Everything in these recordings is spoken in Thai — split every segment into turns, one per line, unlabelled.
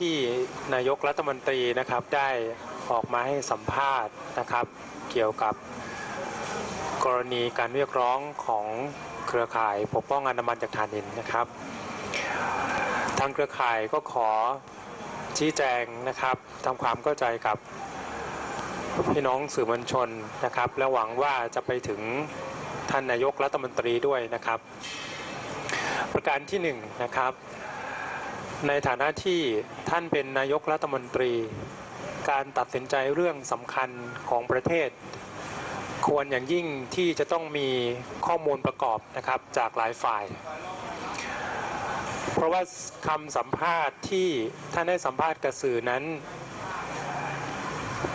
ที่นายกรัฐมนตรีนะครับได้ออกมาให้สัมภาษณ์นะครับ เกี่ยวกับกรณีการเรียกร้องของเครือข่ายปกป้องอนามันจากถ่านหินนะครับ ทางเครือข่ายก็ขอชี้แจงนะครับทำความเข้าใจกับพี่น้องสื่อมวลชนนะครับ และหวังว่าจะไปถึงท่านนายกรัฐมนตรีด้วยนะครับ ประการที่หนึ่งนะครับ ในฐานะที่ท่านเป็นนายกรัฐมนตรี การตัดสินใจเรื่องสำคัญของประเทศ ควรอย่างยิ่งที่จะต้องมีข้อมูลประกอบนะครับจากหลายฝ่าย เพราะว่าคำสัมภาษณ์ที่ท่านได้สัมภาษณ์กับสื่อนั้น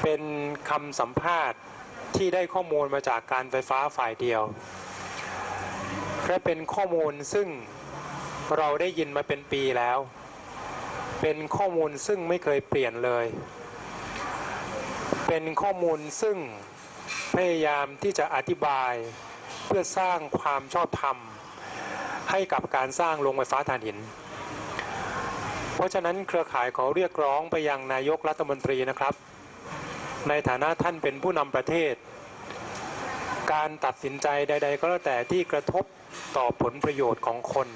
เป็นคำสัมภาษณ์ที่ได้ข้อมูลมาจากการไฟฟ้าฝ่ายเดียวและเป็นข้อมูลซึ่งเราได้ยินมาเป็นปีแล้ว เป็นข้อมูลซึ่งไม่เคยเปลี่ยนเลย เป็นข้อมูลซึ่งพยายามที่จะอธิบายเพื่อสร้างความชอบธรรม ให้กับการสร้างโรงไฟฟ้าถ่านหิน เพราะฉะนั้นเครือข่ายขอเรียกร้องไปยังนายกรัฐมนตรีนะครับ ในฐานะท่านเป็นผู้นำประเทศ การตัดสินใจใด ๆ ก็แล้วแต่ที่กระทบต่อผลประโยชน์ของคน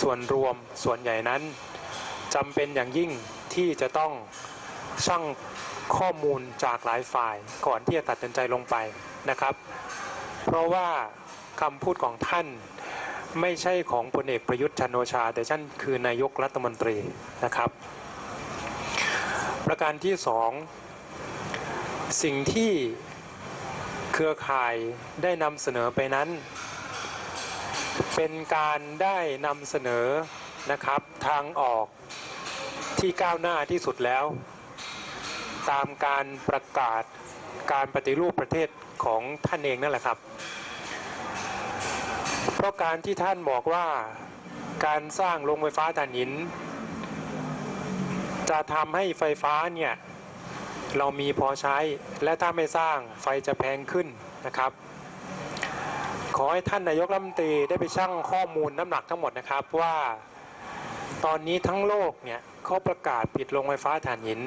ส่วนรวมส่วนใหญ่นั้น จำเป็นอย่างยิ่งที่จะต้องชั่งข้อมูลจากหลายฝ่ายก่อนที่จะตัดสินใจลงไปนะครับ เพราะว่าคำพูดของท่านไม่ใช่ของพลเอกประยุทธ์จันโอชา แต่ท่านคือนายกรัฐมนตรีนะครับ ประการที่สองสิ่งที่เครือข่ายได้นำเสนอไปนั้น เป็นการได้นำเสนอนะครับทางออก ที่ก้าวหน้าที่สุดแล้ว ตามการประกาศการปฏิรูปประเทศของท่านเองนั่นแหละครับ เพราะการที่ท่านบอกว่าการสร้างโรงไฟฟ้าถ่านหิน จะทำให้ไฟฟ้าเนี่ยเรามีพอใช้และถ้าไม่สร้างไฟจะแพงขึ้นนะครับ ขอให้ท่านนายกรัฐมนตรีได้ไปชั่งข้อมูลน้ำหนักทั้งหมดนะครับว่า ตอนนี้ทั้งโลกเนี่ยเขาประกาศปิดโรงไฟฟ้าถ่านหิน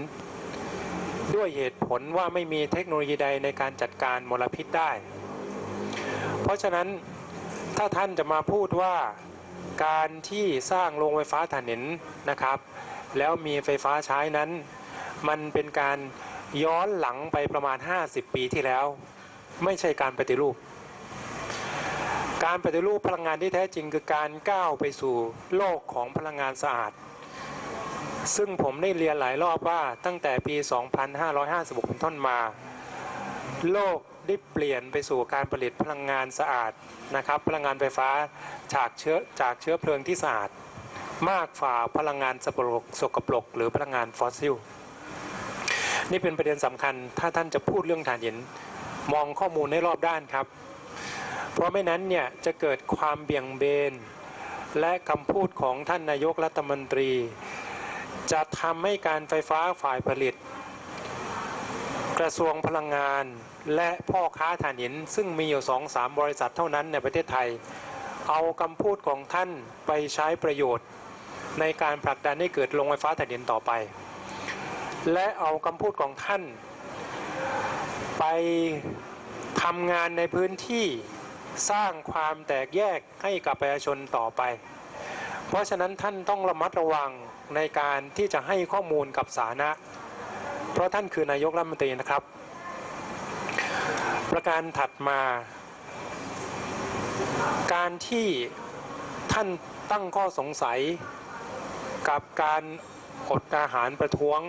ด้วยเหตุผลว่าไม่มีเทคโนโลยีใดในการจัดการมลพิษได้ เพราะฉะนั้นถ้าท่านจะมาพูดว่าการที่สร้างโรงไฟฟ้าถ่านหินนะครับ แล้วมีไฟฟ้าใช้นั้น มันเป็นการย้อนหลังไปประมาณ 50 ปีที่แล้ว ไม่ใช่การปฏิรูป การปฏิรูปพลังงานที่แท้จริงคือการก้าวไปสู่โลกของพลังงานสะอาด ซึ่งผมได้เรียนหลายรอบว่าตั้งแต่ปี 2556เป็นต้นมา โลกได้เปลี่ยนไปสู่การผลิตพลังงานสะอาดนะครับ พลังงานไฟฟ้าจากเชื้อจากเชื้อเพลิงที่สะอาด มากฝ่าพลังงานสกปรกสกปรก หรือพลังงานฟอสซิล นี่เป็นประเด็นสำคัญถ้าท่านจะพูดเรื่องถ่านหิน มองข้อมูลให้รอบด้านครับ เพราะไม่นั้นเนี่ยจะเกิดความเบี่ยงเบน และคำพูดของท่านนายกรัฐมนตรี จะทำให้การไฟฟ้าฝ่ายผลิต กระทรวงพลังงานและพ่อค้าถ่านหิน ซึ่งมีอยู่สองสามบริษัทเท่านั้นในประเทศไทย เอาคำพูดของท่านไปใช้ประโยชน์ ในการผลักดันให้เกิดโรงไฟฟ้าถ่านหินต่อไป และเอาคำพูดของท่าน ไปทำงานในพื้นที่ สร้างความแตกแยกให้กับประชาชนต่อไป เพราะฉะนั้นท่านต้องระมัดระวังในการที่จะให้ข้อมูลกับสาธารณะ เพราะท่านคือนายกรัฐมนตรีนะครับ ประการถัดมา การที่ท่านตั้งข้อสงสัยกับการอดอาหารประท้วง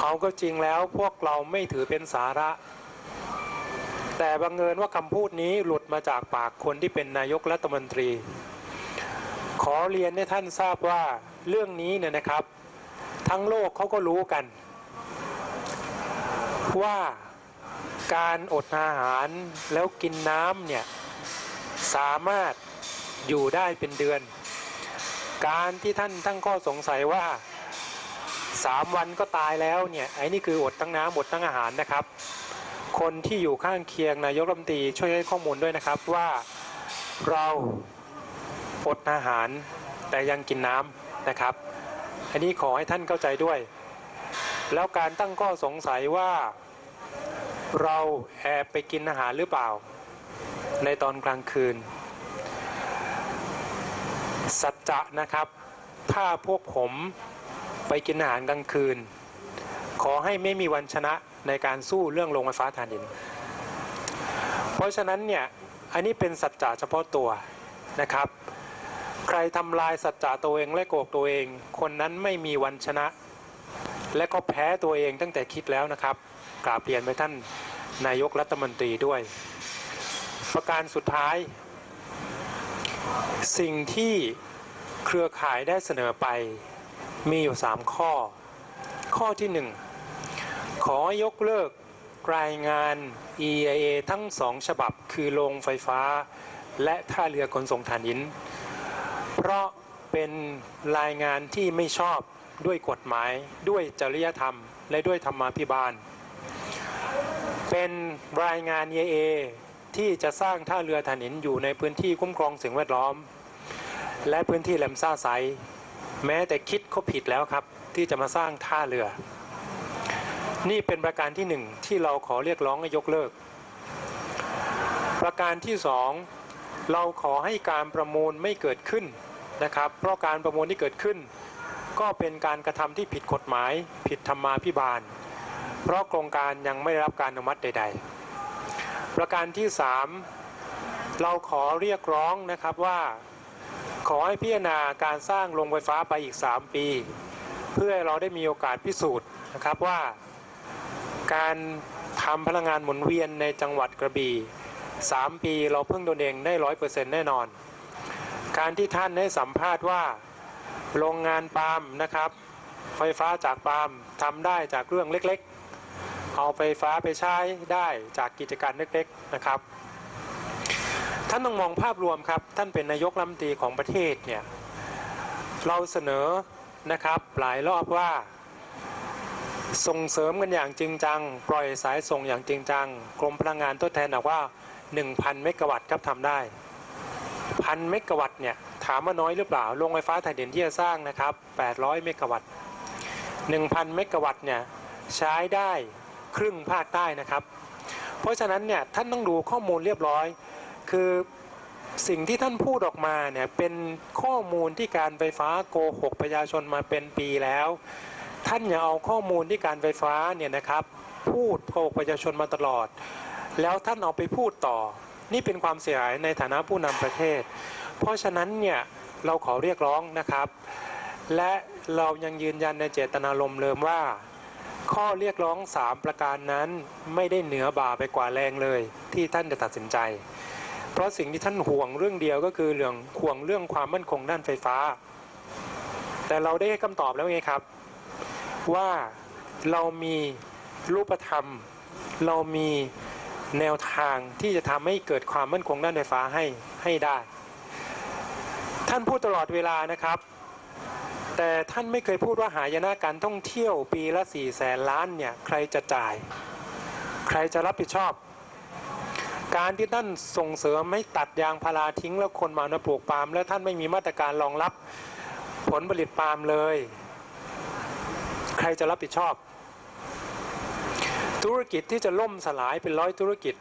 เอาก็จริงแล้วพวกเราไม่ถือเป็นสาระ แต่บังเอิญว่าคำพูดนี้หลุดมาจากปากคนที่เป็นนายกรัฐมนตรี ขอเรียนให้ท่านทราบว่าเรื่องนี้เนี่ยนะครับ ทั้งโลกเขาก็รู้กัน ว่าการอดอาหารแล้วกินน้ำเนี่ย สามารถอยู่ได้เป็นเดือน การที่ท่านตั้งข้อสงสัยว่าสามวันก็ตายแล้วเนี่ยไอ้นี่คืออดทั้งน้ำอดทั้งอาหารนะครับ คนที่อยู่ข้างเคียงนายกรัฐมนตรีช่วยให้ข้อมูลด้วยนะครับว่าเราอดอาหารแต่ยังกินน้ำนะครับ อันนี้ขอให้ท่านเข้าใจด้วย แล้วการตั้งข้อสงสัยว่า เราแอบไปกินอาหารหรือเปล่า ในตอนกลางคืน สัจจะนะครับ ถ้าพวกผมไปกินอาหารกลางคืน ขอให้ไม่มีวันชนะ ในการสู้เรื่องโรงไฟฟ้าถ่านหิน เพราะฉะนั้นเนี่ยอันนี้เป็นสัจจะเฉพาะตัวนะครับ ใครทำลายสัจจะตัวเองและโกหกตัวเอง คนนั้นไม่มีวันชนะ และก็แพ้ตัวเองตั้งแต่คิดแล้วนะครับกราบเรียนไปท่านนายกรัฐมนตรีด้วย ประการสุดท้าย สิ่งที่เครือข่ายได้เสนอไปมีอยู่ 3 ข้อ ข้อที่ 1 ขอยกเลิกรายงาน EIA ทั้งสองฉบับคือโรงไฟฟ้า และท่าเรือขนส่งถ่านหิน เพราะเป็นรายงานที่ไม่ชอบด้วยกฎหมายด้วยจริยธรรม และด้วยธรรมาภิบาล เป็นรายงาน EIA ที่จะสร้างท่าเรือถ่านหินอยู่ในพื้นที่คุ้มครองสิ่งแวดล้อม และพื้นที่แหลมซ่าไซแม้แต่คิดเขาผิดแล้วครับ ที่จะมาสร้างท่าเรือ นี่เป็นประการที่หนึ่งที่เราขอเรียกร้องให้ยกเลิก ประการที่สองเราขอให้การประมูลไม่เกิดขึ้นนะครับ เพราะการประมูลที่เกิดขึ้น ก็เป็นการกระทำที่ผิดกฎหมาย ผิดธรรมาภิบาล เพราะโครงการยังไม่ได้รับการอนุมัติใด ๆ ประการที่สามเราขอเรียกร้องนะครับว่า ขอให้พิจารณาการสร้างโรงไฟฟ้าไปอีก 3 ปี เพื่อเราได้มีโอกาสพิสูจน์นะครับว่า การทำพลังงานหมุนเวียนในจังหวัดกระบี่3 ปีเราพึ่งตนเองได้ร้อยเปอร์เซ็นต์แน่นอน การที่ท่านได้สัมภาษณ์ว่าโรงงานปาล์มนะครับ ไฟฟ้าจากปาล์มทำได้จากเรื่องเล็กๆ เอาไฟฟ้าไปใช้ได้จากกิจการเล็กๆนะครับ ท่านต้องมองภาพรวมครับ ท่านเป็นนายกรัฐมนตรีของประเทศเนี่ยเราเสนอนะครับหลายรอบว่า ส่งเสริมกันอย่างจริงจัง ปล่อยสายส่งอย่างจริงจัง กรมพลังงานทดแทนบอกว่า 1,000 เมกะวัตต์ครับทำได้พันเมกะวัตต์เนี่ยถามว่าน้อยหรือเปล่าโรงไฟฟ้าถ่านหินที่จะสร้างนะครับ 800 เมกะวัตต์ 1,000 เมกะวัตต์เนี่ยใช้ได้ครึ่งภาคใต้นะครับ เพราะฉะนั้นเนี่ยท่านต้องดูข้อมูลเรียบร้อย คือสิ่งที่ท่านพูดออกมาเนี่ยเป็นข้อมูลที่การไฟฟ้าโกหกประชาชนมาเป็นปีแล้ว ท่านอย่าเอาข้อมูลที่การไฟฟ้าเนี่ยนะครับ พูดโกหกประชาชนมาตลอด แล้วท่านเอาไปพูดต่อ นี่เป็นความเสียหายในฐานะผู้นำประเทศ เพราะฉะนั้นเนี่ยเราขอเรียกร้องนะครับ และเรายังยืนยันในเจตนารมณ์เดิมว่า ข้อเรียกร้อง 3 ประการนั้นไม่ได้เหนือบ่าไปกว่าแรงเลย ที่ท่านจะตัดสินใจ เพราะสิ่งที่ท่านห่วงเรื่องเดียวก็คือเรื่องห่วงเรื่องความมั่นคงด้านไฟฟ้า แต่เราได้ให้คำตอบแล้วไงครับ ว่าเรามีรูปธรรม เรามีแนวทางที่จะทำให้เกิดความมั่นคงด้านไฟฟ้าให้ให้ได้ ท่านพูดตลอดเวลานะครับ แต่ท่านไม่เคยพูดว่าหายนะการท่องเที่ยวปีละ4ี่แสนล้านเนี่ยใครจะจ่าย ใครจะรับผิดชอบ การที่ท่านส่งเสริมให้ตัดยางพาราทิ้งแล้วคนมามาปลูกปาล์มแล้วท่านไม่มีมาตรการรองรับผลผลิตปาล์มเลย ใครจะรับผิดชอบ ธุรกิจที่จะล่มสลายเป็นร้อยธุรกิจ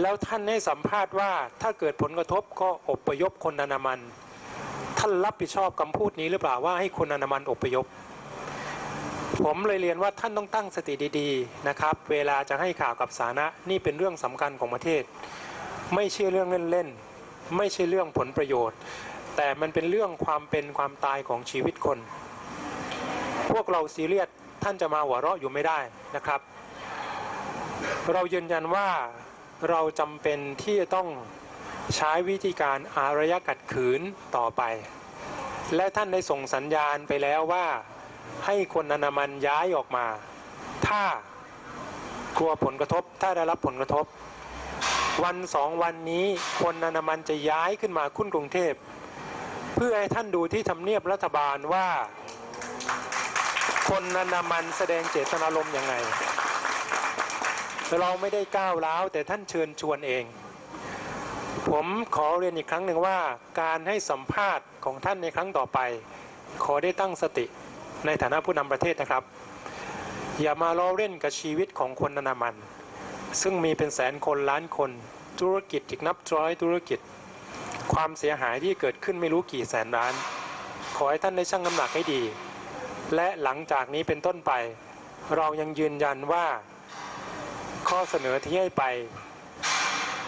แล้วท่านให้สัมภาษณ์ว่าถ้าเกิดผลกระทบก็อบพยพคนอนามัน ท่านรับผิดชอบคำพูดนี้หรือเปล่าว่าให้คนอนามันอบพยพผมเลยเรียนว่าท่านต้องตั้งสติดีๆนะครับ เวลาจะให้ข่าวกับสาระนี่เป็นเรื่องสำคัญของประเทศ ไม่ใช่เรื่องเล่นๆ ไม่ใช่เรื่องผลประโยชน์ แต่มันเป็นเรื่องความเป็นความตายของชีวิตคน พวกเราซีเรียสท่านจะมาหัวเราะอยู่ไม่ได้นะครับ เรายืนยันว่าเราจำเป็นที่จะต้องใช้วิธีการอารยะกัดขืนต่อไป และท่านได้ส่งสัญญาณไปแล้วว่า ให้คนอนามันย้ายออกมา ถ้ากลัวผลกระทบถ้าได้รับผลกระทบ วันสองวันนี้คนอนามันจะย้ายขึ้นมาคุ้นกรุงเทพ เพื่อให้ท่านดูที่ทำเนียบรัฐบาลว่า คนอนามันแสดงเจตนารมณ์ยังไง เราไม่ได้ก้าวร้าวแต่ท่านเชิญชวนเอง ผมขอเรียนอีกครั้งหนึ่งว่า การให้สัมภาษณ์ของท่านในครั้งต่อไป ขอได้ตั้งสติในฐานะผู้นำประเทศนะครับ อย่ามาล้อเล่นกับชีวิตของคนอนามัน ซึ่งมีเป็นแสนคนล้านคน ธุรกิจอีกนับร้อยธุรกิจ ความเสียหายที่เกิดขึ้นไม่รู้กี่แสนล้าน ขอให้ท่านได้ชั่งน้ำหนักให้ดี และหลังจากนี้เป็นต้นไป เรายังยืนยันว่า ข้อเสนอที่ให้ไป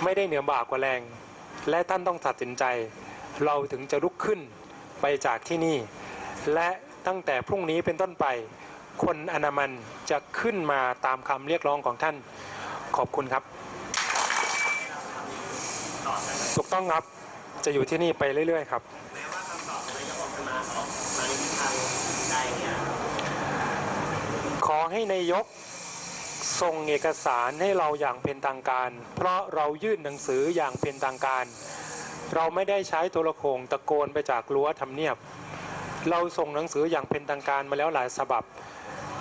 ไม่ได้เหนือบ่ากว่าแรง และท่านต้องตัดสินใจ เราถึงจะลุกขึ้นไปจากที่นี่ และตั้งแต่พรุ่งนี้เป็นต้นไป คนอนามันจะขึ้นมาตามคำเรียกร้องของท่าน ขอบคุณครับ ถูกต้องครับจะอยู่ที่นี่ไปเรื่อย ๆ ครับ
ให้
นายกส่งเอกสารให้เราอย่างเป็นทางการ เพราะเรายื่นหนังสืออย่างเป็นทางการ เราไม่ได้ใช้โทรโขงตะโกนไปจากรั้วทำเนียบ เราส่งหนังสืออย่างเป็นทางการมาแล้วหลายฉบับ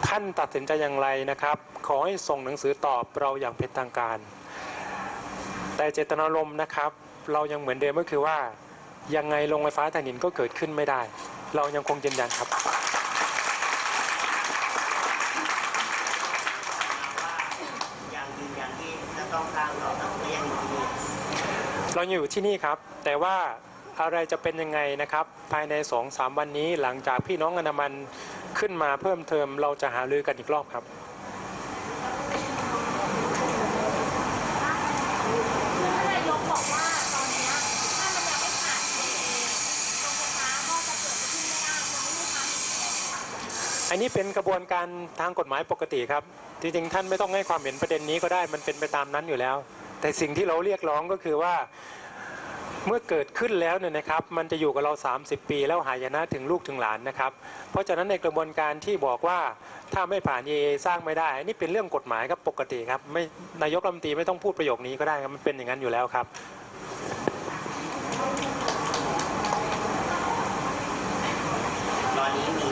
ท่านตัดสินใจอย่างไรนะครับ ขอให้ส่งหนังสือตอบเราอย่างเป็นทางการ แต่เจตนารมณ์นะครับ เรายังเหมือนเดิมก็คือว่ายังไงโรงไฟฟ้าถ่านหินก็เกิดขึ้นไม่ได้ เรายังคงยืนยันครับ
องสร้างต่อแล้วก็ยังอยู่ที่นี่
เราอยู่ที่นี่ครับ แต่ว่าอะไรจะเป็นยังไงนะครับ ภายใน2อสามวันนี้หลังจากพี่น้องอนามันขึ้นมาเพิ่มเติมเราจะหารือกันอีกรอบครับ
ท่านนายกบอกว่าตอนเนี้ยถ้ามันยังไม่ผ่าน CAA โรงไฟฟ้าก็จะเกิดขึ้นไม่ได้คนไม่มีความผิดยังไงคะ
อันนี้เป็นกระบวนการทางกฎหมายปกติครับจริงๆท่านไม่ต้องให้ความเห็นประเด็นนี้ก็ได้มันเป็นไปตามนั้นอยู่แล้ว แต่สิ่งที่เราเรียกร้องก็คือว่าเมื่อเกิดขึ้นแล้วเนี่ยนะครับ มันจะอยู่กับเรา 30 ปี แล้วหายนะถึงลูกถึงหลานนะครับ เพราะฉะนั้นในกระบวนการที่บอกว่าถ้าไม่ผ่าน EA สร้างไม่ได้อันนี่เป็นเรื่องกฎหมายครับปกติครับไม่นายกรัฐมนตรีไม่ต้องพูดประโยคนี้ก็ได้ครับมันเป็นอย่างนั้นอยู่แล้วครับ
ตอนนี้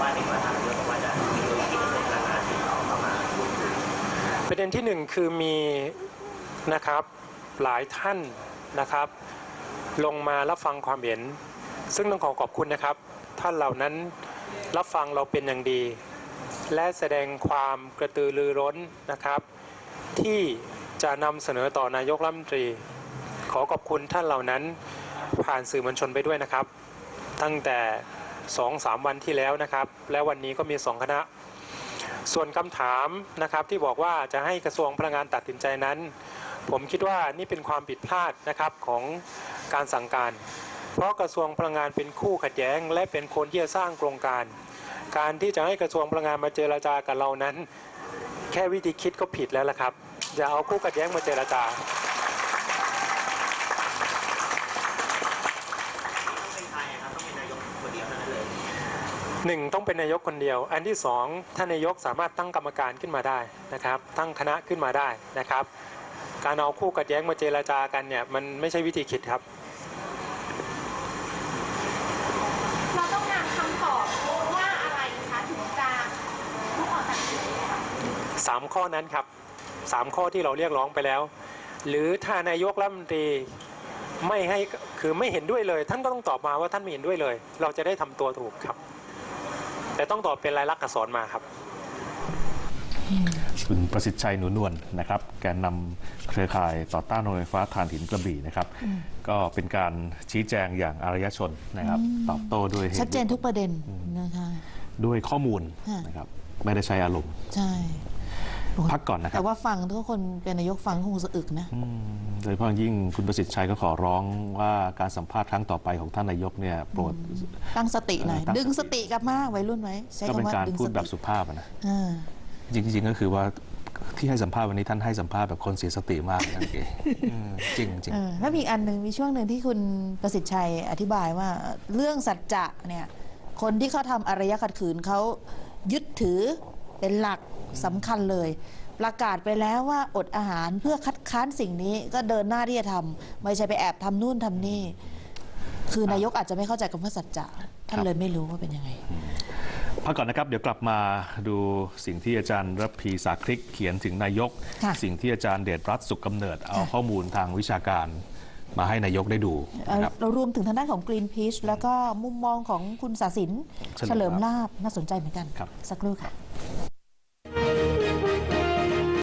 ว่าเห็นว่าทางนายกบอกว่าจะมีมูลนิธิเกษตรพลังงานที่เขาเข้ามาพูดคุย
ประเด็นที่หนึ่งคือมีนะครับหลายท่านนะครับ ลงมารับฟังความเห็น ซึ่งต้องขอขอบคุณนะครับ ท่านเหล่านั้นรับฟังเราเป็นอย่างดี และแสดงความกระตือรือร้นนะครับ ที่จะนำเสนอต่อนายกรัฐมนตรี ขอขอบคุณท่านเหล่านั้นผ่านสื่อมวลชนไปด้วยนะครับ ตั้งแต่ 2-3วันที่แล้วนะครับ และวันนี้ก็มี 2 คณะ ส่วนคำถามนะครับที่บอกว่าจะให้กระทรวงพลังงานตัดสินใจนั้น ผมคิดว่านี่เป็นความผิดพลาดนะครับของการสั่งการ เพราะกระทรวงพลังงานเป็นคู่ขัดแย้ง และเป็นคนที่จะสร้างโครงการ การที่จะให้กระทรวงพลังงานมาเจรจากับเรานั้น แค่วิธีคิดก็ผิดแล้วละครับอย่าเอาคู่ขัดแย้งมาเจรจา
ต้องเป็นใครอะครับต้องเป็นนายกคนเดียวเท่านั้นเลย
หนึ่งต้องเป็นนายกคนเดียว อันที่สองท่านนายกสามารถตั้งกรรมการขึ้นมาได้นะครับ ตั้งคณะขึ้นมาได้นะครับ การเอาคู่กัดแย้งมาเจรจากันเนี่ยมันไม่ใช่วิธีคิดครับ
เราต้องการคำตอบว่าอะไรคะถึงจะทุกออกจาก CAA ค่ะ
สามข้อนั้นครับสามข้อที่เราเรียกร้องไปแล้ว หรือถ้านายกรัฐมนตรีไม่ให้คือไม่เห็นด้วยเลย ท่านก็ต้องตอบมาว่าท่านไม่เห็นด้วยเลย เราจะได้ทำตัวถูกครับ แต่ต้องตอบเป็นลายลักษณ์อักษรมาครับ
คุณประสิทธิ์ชัยหนูนวลนะครับ แกนนำเครือข่ายต่อต้านโรงไฟฟ้าถ่านหินกระบี่นะครับ ก็เป็นการชี้แจงอย่างอารยชนนะครับ ตอบโต้ด้วยหตุ
ชัดเจนทุกประเด็นนะคะ
ด้วยข้อมูล
ค่ะ
นะครับ ไม่ได้ใช้อารมณ์
ใช่
พักก่อนนะครับ
แต่ว่าฟังทุกคนเป็นนายกฟังคงสะอึกนะ
อืมโดยเฉพาะอย่างยิ่งคุณประสิทธิ์ชัยก็ขอร้องว่าการสัมภาษณ์ครั้งต่อไปของท่านนายกเนี่ยโปรด
ตั้งสติหน่อย
เออตั้ง
ดึง
ส
ส
ติ
ติกลับมาไว้รุ่นไว้ใช้
ก็เป็น
คำว่า
การ
ดึง
พู
ส
ดแบบ
ติ
สุภาพอะนะ
อ่า
จริง ๆ ก็คือว่าที่ให้สัมภาษณ์วันนี้ท่านให้สัมภาษณ์แบบคนเสียสติมากนั่นเองอืมจริงจริง
เออแล้วมีอีกอันหนึ่งมีช่วงหนึ่งที่คุณประสิทธิ์ชัยอธิบายว่าเรื่องสัจจะเนี่ยคนที่เขาทำอารยะขัดขืนเขายึดถือ เป็นหลักสำคัญเลย ประกาศไปแล้วว่าอดอาหารเพื่อคัดค้านสิ่งนี้ก็เดินหน้าที่จะทำไม่ใช่ไปแอบทำนู่นทำนี่ คือนายกอาจจะไม่เข้าใจคำว่าสัจจะท่านเลยไม่รู้ว่าเป็นยังไง
พักก่อนนะครับ เดี๋ยวกลับมาดูสิ่งที่อาจารย์รับพีสาคริกเขียนถึงนายก
ค่ะ
สิ่งที่อาจารย์เดชรัตน์สุขกำเนิด เอา
ค่ะ
ข้อมูลทางวิชาการมาให้นายกได้ดู
เอ่อ
นะครับ
เรารวมถึงทางด้านของ Greenpeace แล้วก็มุมมองของคุณสาสิน
เฉ
เฉ
ลิ
ลิ
ม
ม
ลาภ
ลาบน่าสนใจเหมือนกัน
ครับ
สักครู่ค่ะ